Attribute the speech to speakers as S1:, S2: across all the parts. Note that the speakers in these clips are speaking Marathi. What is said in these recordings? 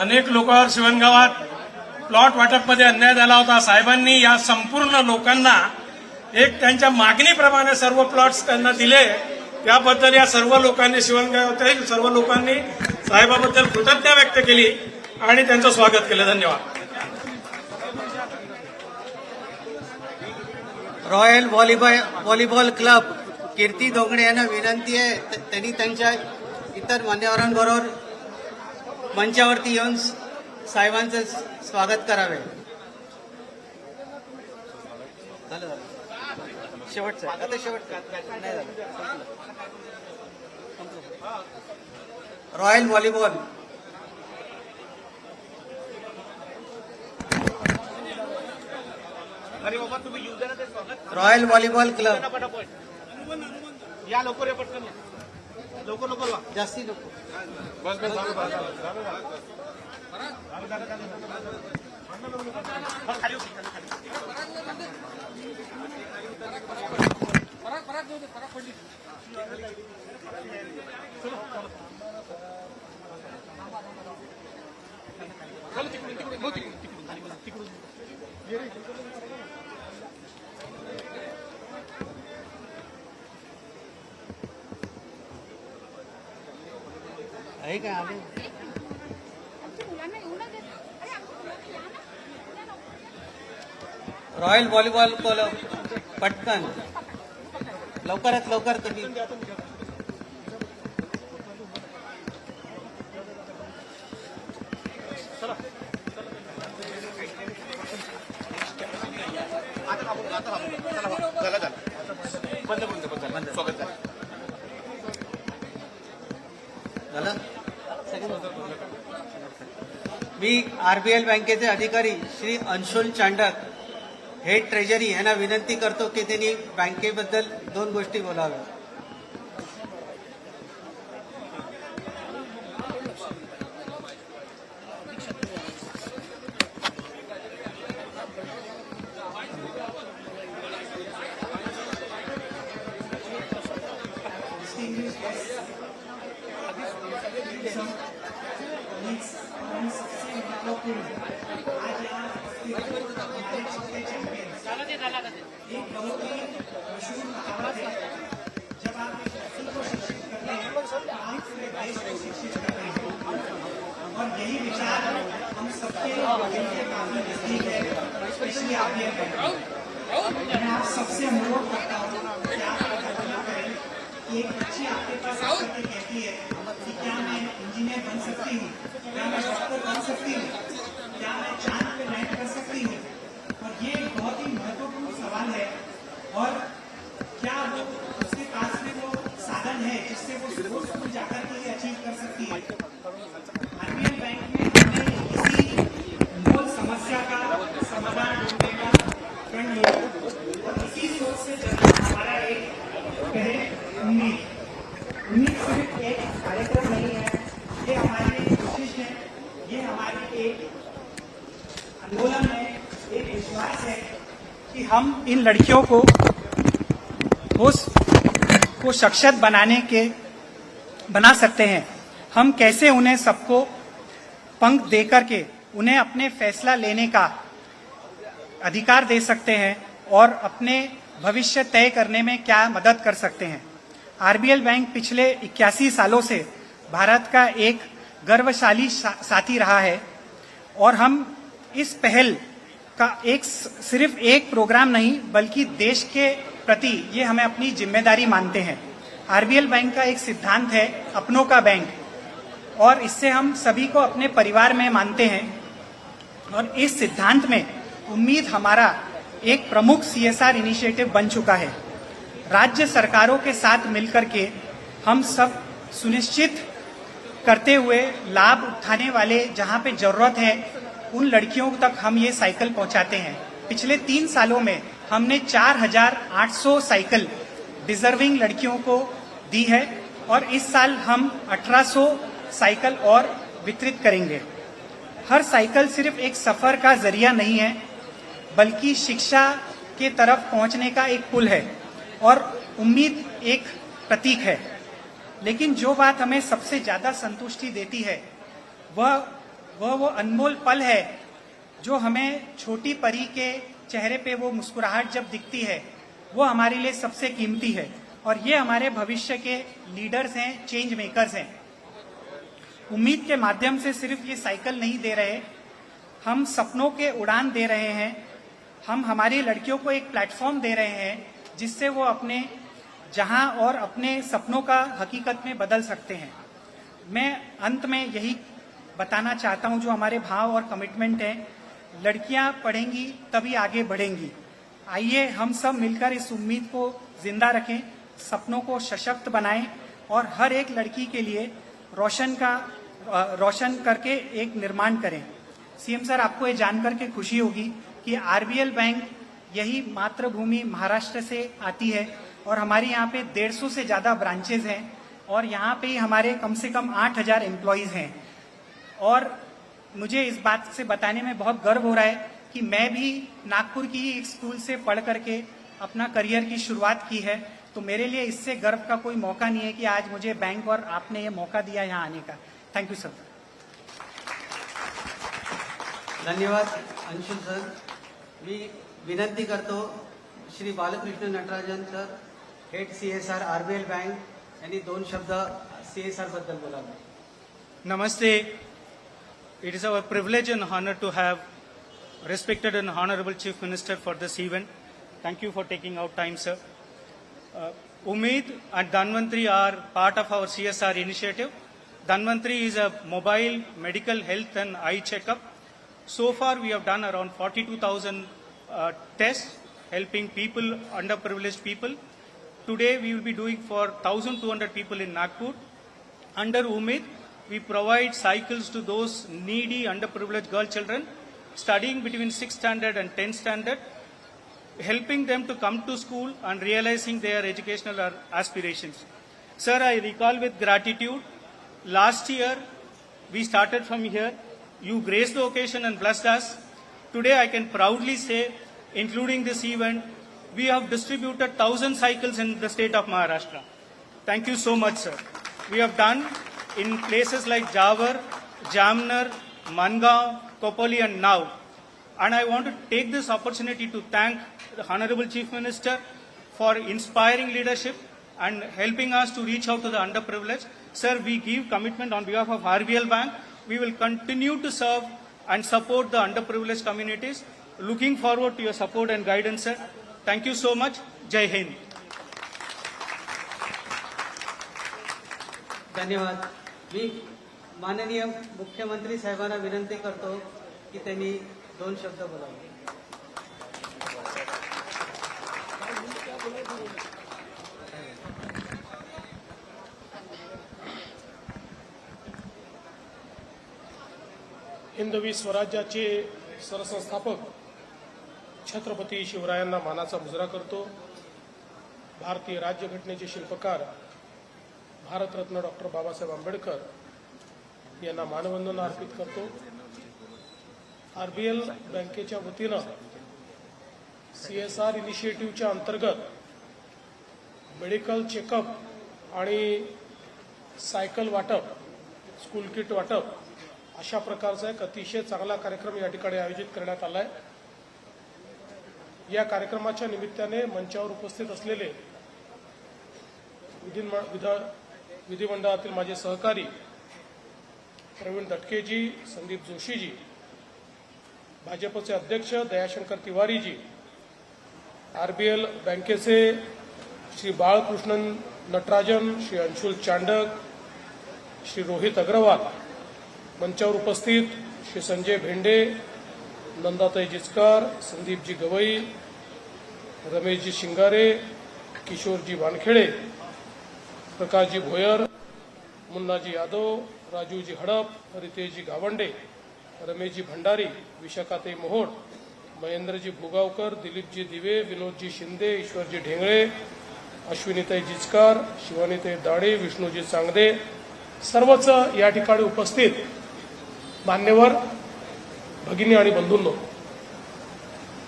S1: अनेक लोकांवर शिवणगावात प्लॉट वाटपमध्ये अन्याय झाला होता. साहेबांनी या संपूर्ण लोकांना एक त्यांच्या मागणीप्रमाणे सर्व प्लॉट्स त्यांना दिले. त्याबद्दल या सर्व लोकांनी शिवणगावातील सर्व लोकांनी साहेबाबद्दल कृतज्ञता व्यक्त केली आणि त्यांचं स्वागत केलं. धन्यवाद.
S2: Royal volleyball volleyball club Kirti Dogade यांना विनंती आहे. त्यांनी त्यांच्या इतर मान्यवरांबरोबर मंचावरती येऊन साहेबांचं स्वागत करावे. झालं. शेवटचं आता शेवटचं नाही झालं. Royal volleyball.
S3: अरे बाबा तुम्ही स्वागत.
S2: Royal volleyball
S3: club. पटापट. या लवकर या पटकन. या लवकर लवकर वा.
S2: जास्ती
S3: बस बस खाली खाली,
S4: ना या लवकर.
S2: रॉयल व्हॉलीबॉल क्लब पटकन. लवकरात लवकर तुम्ही. मी आरबीएल बँकेचे अधिकारी श्री अंशुल चांडक. हेड ट्रेजरी यांना विनंती करतो की त्यांनी बँकेबद्दल दोन गोष्टी बोलाव्या
S5: मैं आप सबसे अनुरोध करता हूँ कि आप कि एक बच्ची आपके पास आकर कहती है कि क्या मैं इंजीनियर बन सकती हूँ क्या मैं डॉक्टर बन सकती हूँ क्या मैं चाँद पे लैंड कर सकती हूँ और ये एक बहुत ही महत्वपूर्ण सवाल है। और क्या वो उसके पास में वो साधन है जिससे वो स्कूल स्कूल जाकर के ये अचीव कर सकती है आरबीएल बैंक में हमने इसी मूल समस्या का समाधान ढूँढने का प्रण लिया और इसी सोच से चलना हमारा एक पहले उम्मीद उम्मीद सिर्फ़ एक कार्यक्रम नहीं है ये हमारी एक कोशिश है ये हमारी एक आंदोलन है एक विश्वास है कि हम इन लड़कियों को उस, को सक्षम बनाने के, बना सकते हैं। हम कैसे उन्हें सबको पंख दे करके उन्हें अपने फैसला लेने का अधिकार दे सकते हैं और अपने भविष्य तय करने में क्या मदद कर सकते हैं? आरबीएल बैंक पिछले इक्यासी सालों से भारत का एक गर्वशाली साथी रहा है और हम इस पहल का एक सिर्फ़ एक प्रोग्राम नहीं, बल्कि देश के प्रति ये हमें अपनी ज़िम्मेदारी मानते हैं। आरबीएल बैंक का एक सिद्धांत है, अपनों का बैंक और इससे हम सभी को अपने परिवार में मानते हैं। और इस सिद्धांत में उम्मीद हमारा एक प्रमुख सीएसआर इनिशिएटिव बन चुका है। राज्य सरकारों के साथ मिलकर के हम सब सुनिश्चित करते हुए लाभ उठाने वाले जहाँ पे ज़रूरत है उन लड़कियों तक हम ये साइकिल पहुंचाते हैं। पिछले तीन सालों में हमने 4,800 साइकिल डिजर्विंग लड़कियों को दी है और इस साल हम 1800 साइकिल और वितरित करेंगे। हर साइकिल सिर्फ़ एक सफ़र का ज़रिया नहीं है बल्कि शिक्षा के तरफ़ पहुँचने का एक पुल है और उम्मीद एक प्रतीक है। लेकिन जो बात हमें सबसे ज़्यादा संतुष्टि देती है वह वह वो अनमोल पल है जो हमें छोटी परी के चेहरे पे वो मुस्कुराहट जब दिखती है, वो हमारे लिए सबसे कीमती है। और ये हमारे भविष्य के लीडर्स हैं चेंज मेकर्स हैं। उम्मीद के माध्यम से सिर्फ़ ये साइकिल नहीं दे रहे, हम सपनों के उड़ान दे रहे हैं। हम हमारी लड़कियों को एक प्लेटफॉर्म दे रहे हैं, जिससे वो अपने, जहाँ और अपने सपनों का हकीकत में बदल सकते हैं। मैं अंत में यही बताना चाहता हूँ जो हमारे भाव और कमिटमेंट है। लड़कियाँ पढ़ेंगी, तभी आगे बढ़ेंगी। आइए हम सब मिलकर इस उम्मीद को ज़िंदा रखें, सपनों को सशक्त बनाएँ और हर एक लड़की के लिए रोशन का रोशन करके एक निर्माण करें। सीएम सर, आपको ये जानकर के खुशी होगी कि आरबीएल बैंक यही मातृभूमि महाराष्ट्र से आती है और हमारे यहाँ पे 150 से ज़्यादा ब्रांचेज हैं और यहाँ पे हमारे कम से कम 8000 एम्प्लॉयज़ हैं। और मुझे इस बात से बताने में बहुत गर्व हो रहा है कि मैं भी नागपुर की ही एक स्कूल से पढ़ करके अपना करियर की शुरुआत की है तो मेरे लिए इससे गर्व का कोई मौका नहीं है कि आज मुझे बैंक और आपने ये मौका दिया यहाँ आने का। थैंक यू सर
S2: धन्यवाद अंशुल सर। मी विनंती करतो Shri Balakrishna Natarajan sir head C S R RBL bank यांनी दोन शब्द सी एस आर बद्दल बोलावे.
S6: Namaste. It is our privilege and honor to have respected and honorable Chief Minister for this event. Thank you for taking out time, sir. Uh, Umeed and Dhanvantri are part of our CSR initiative. Dhanvantri is a mobile medical health and eye checkup. So far, we have done around 42,000 uh, tests, helping people, underprivileged people. Today, we will be doing for 1,200 people in Nagpur. Under Umid, we provide cycles to those needy, underprivileged girl children studying between 6th standard and 10th standard, helping them to come to school and realizing their educational aspirations. Sir, I recall with gratitude, last year we started from here. You graced the occasion and blessed us. Today I can proudly say, including this event, we have distributed 1000 cycles in the state of Maharashtra. Thank you so much, sir. We have done in places like Javar, Jamner, Mangaon, Kopali, and now. And I want to take this opportunity to thank the Honorable Chief Minister for inspiring leadership and helping us to reach out to the underprivileged. Sir, we give commitment on behalf of RBL Bank. We will continue to serve and support the underprivileged communities. Looking forward to your support and guidance, sir. Thank you so much. Jai Hind.
S2: धन्यवाद मी माननीय मुख्यमंत्री साहेबांना विनंती करतो की त्यांनी दोन शब्द बोलावे.
S3: हिंदवी स्वराज्याचे सरसंस्थापक छत्रपती शिवरायांना मानाचा मुजरा करतो. भारतीय राज्यघटनेचे शिल्पकार भारतरत्न डॉक्टर बाबासाहेब आंबेडकर यांना मानवंदना अर्पित करतो. आरबीएल बँकेच्या वतीनं सी एस आर इनिशिएटिव्हच्या अंतर्गत मेडिकल चेकअप आणि सायकल वाटप स्कूल किट वाटप अशा प्रकारचा एक अतिशय चांगला कार्यक्रम या ठिकाणी आयोजित करण्यात आला आहे या कार्यक्रमाच्या निमित्ताने मंचावर उपस्थित असलेले विधिन विधा विधिमंडळातील माझे सहकारी प्रवीण दटकेजी संदीप जोशीजी भाजपचे अध्यक्ष दयाशंकर तिवारीजी आरबीएल बँकेचे श्री बाळकृष्णन नटराजन श्री अंशुल चांडक श्री रोहित अग्रवाल मंचावर उपस्थित श्री संजय भेंडे नंदाताई जिचकार संदीपजी गवई रमेशजी शिंगारे किशोरजी वानखेडे प्रकाशजी भोयर मुन्नाजी यादव राजूजी हडप रितेशजी गावंडे रमेशजी भंडारी विशाखाताई मोहोड महेंद्रजी भुगावकर दिलीपजी दिवे विनोदजी शिंदे ईश्वरजी ढेंगळे अश्विनीताई जिचकार शिवानीताई दाडे विष्णूजी चांगदे सर्वच या ठिकाणी उपस्थित मान्यवर भगिनी आणि बंधूंनो.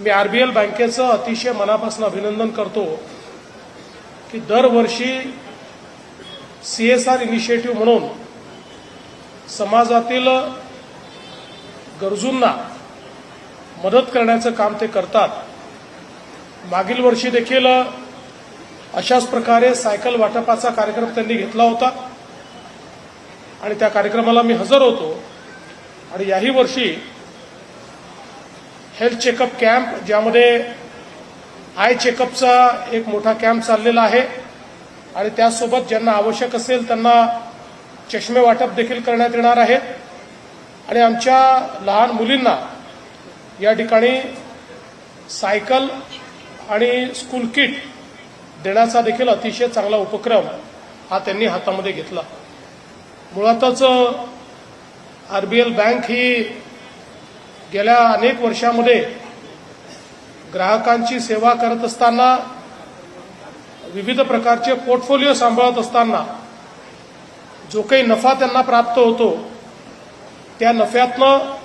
S3: मी आरबीएल बँकेचं अतिशय मनापासून अभिनंदन करतो की दरवर्षी सी एस आर इनिशिएटिव्ह म्हणून समाजातील गरजूंना मदत करण्याचं काम ते करतात. मागील वर्षी देखील अशाच प्रकारे सायकल वाटपाचा कार्यक्रम त्यांनी घेतला होता. आणि त्या कार्यक्रमाला मी हजर होतो. आणि याही वर्षी हेल्थ चेकअप कॅम्प ज्यामध्ये आय चेकअपचा एक मोठा कॅम्प चाललेला आहे. आणि त्यासोबत ज्यांना आवश्यक असेल त्यांना चष्मे वाटप देखील करण्यात येणार आहे आणि आमच्या लहान मुलींना या ठिकाणी सायकल आणि स्कूल किट देण्याचा देखील अतिशय चांगला उपक्रम हा त्यांनी हातामध्ये घेतला. मुळातच आरबीएल बँक ही गेल्या अनेक वर्षामध्ये ग्राहकांची सेवा करत असताना विविध प्रकारचे पोर्टफोलिओ सांभाळत असताना जो काही नफा त्यांना प्राप्त होतो त्या नफ्यातनं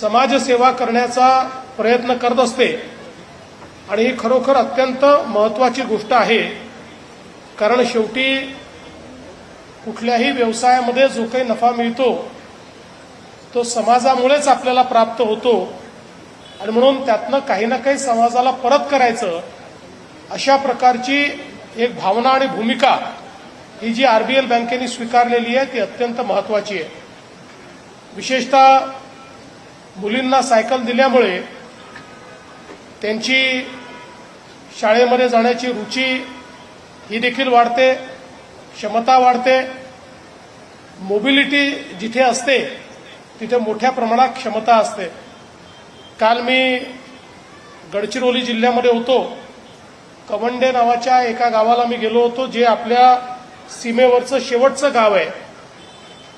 S3: समाजसेवा करण्याचा प्रयत्न करत असते. आणि ही खरोखर अत्यंत महत्वाची गोष्ट आहे. कारण शेवटी कुठल्याही व्यवसायामध्ये जो काही नफा मिळतो तो समाजामुळेच आपल्याला प्राप्त होतो. आणि म्हणून त्यातनं काही ना काही समाजाला परत करायचं अशा प्रकारची एक भावना आणि भूमिका ही जी आरबीएल बँकेने स्वीकारलेली आहे ती अत्यंत महत्वाची आहे. विशेषतः मुलींना सायकल दिल्यामुळे त्यांची शाळेमध्ये जाण्याची रुची ही देखील वाढते क्षमता वाढते. मोबिलिटी जिथे असते तिथे मोठ्या प्रमाणात क्षमता असते. काल मी गडचिरोली जिल्ह्यामध्ये होतो. कवंडे नावाच्या एका गावाला मी गेलो होतो जे आपल्या सीमेवरचं शेवटचं गाव आहे.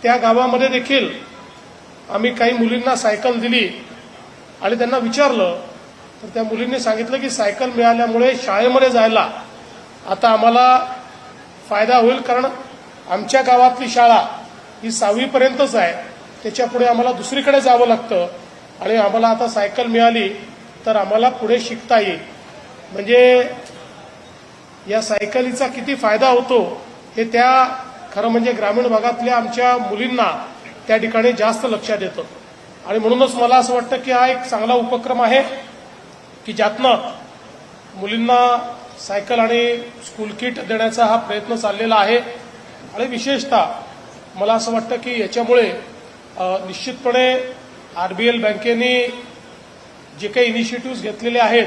S3: त्या गावामध्ये देखील आम्ही काही मुलींना सायकल दिली आणि त्यांना विचारलं. तर त्या मुलींनी सांगितलं की सायकल मिळाल्यामुळे शाळेमध्ये जायला आता आम्हाला फायदा होईल कारण आमच्या गावातली शाळा ही सहावीपर्यंतच आहे. त्याच्यापुढे आम्हाला दुसरीकडे जावं लागतं आणि आम्हाला आता सायकल मिळाली तर आम्हाला पुढे शिकता येईल. म्हणजे या सायकलीचा किती फायदा होतो हे त्या खरं म्हणजे ग्रामीण भागातल्या आमच्या मुलींना त्या ठिकाणी जास्त लक्षात येतं. आणि म्हणूनच मला असं वाटतं की हा एक चांगला उपक्रम आहे की ज्यातनं मुलींना सायकल आणि स्कूल किट देण्याचा हा प्रयत्न चाललेला आहे. आणि विशेषतः मला असं वाटतं की याच्यामुळे निश्चितपणे आरबीएल बँकेने जे काही इनिशिएटिव्ह घेतलेले आहेत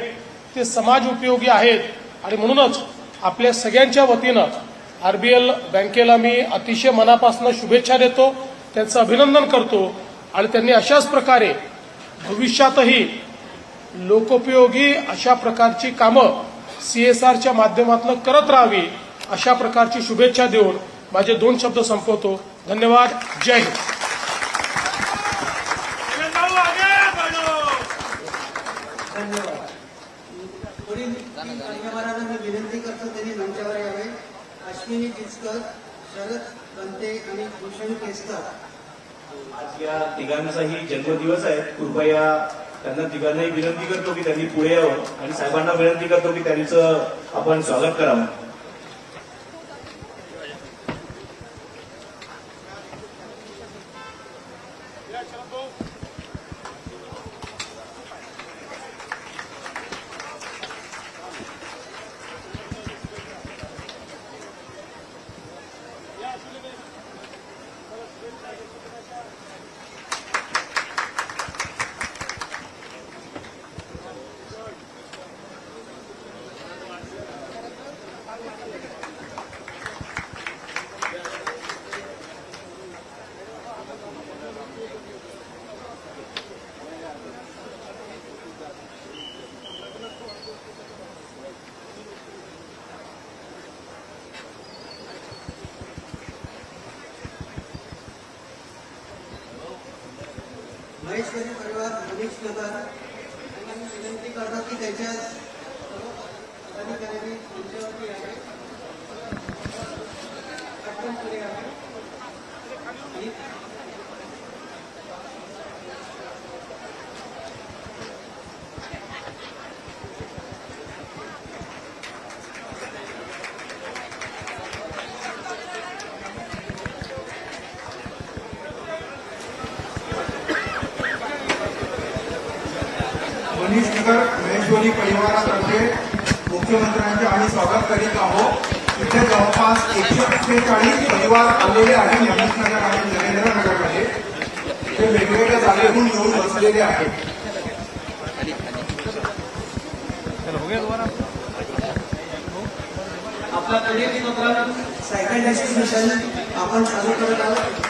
S3: ते समाज उपयोगी आहेत. आणि म्हणूनच आपल्या सगळ्यांच्या वतीनं आरबीएल बँकेला मी अतिशय मनापासून शुभेच्छा देतो त्यांचं अभिनंदन करतो आणि त्यांनी अशाच प्रकारे भविष्यातही लोकोपयोगी अशा प्रकारची कामं सीएसआरच्या माध्यमातून करत राहावी अशा प्रकारची शुभेच्छा देऊन माझे दोन शब्द संपवतो. धन्यवाद. जय हिंद
S2: धन्यवाद पुढील मान्यवरांना मी विनंती करतो त्यांनी मंचावर यावे केसकर शरद कंते आणि भूषण केसकर.
S7: आज या तिघांचाही जन्मदिवस आहे कृपया त्यांना तिघांनाही विनंती करतो की त्यांनी पुढे यावं आणि साहेबांना विनंती करतो की त्यांचं आपण स्वागत करावं.
S2: महेश्वरी परिवार मनीष नगर विनंती करतो की त्यांच्या पदाधिकाऱ्यांनी मंचावरती यावे पटकन पुढे
S8: नगर महेश्वरी परिवारातर्फे मुख्यमंत्र्यांचे आम्ही स्वागत करीत आहोत. इथे जवळपास एकशे अठ्ठेचाळीस परिवार आलेले आहे नगर आणि नरेंद्र नगरमध्ये ते वेगवेगळ्या जागेहून येऊन बसलेले आहेत.
S2: आपला सायकल डेस्टिनेशन आपण चालू करत आहोत.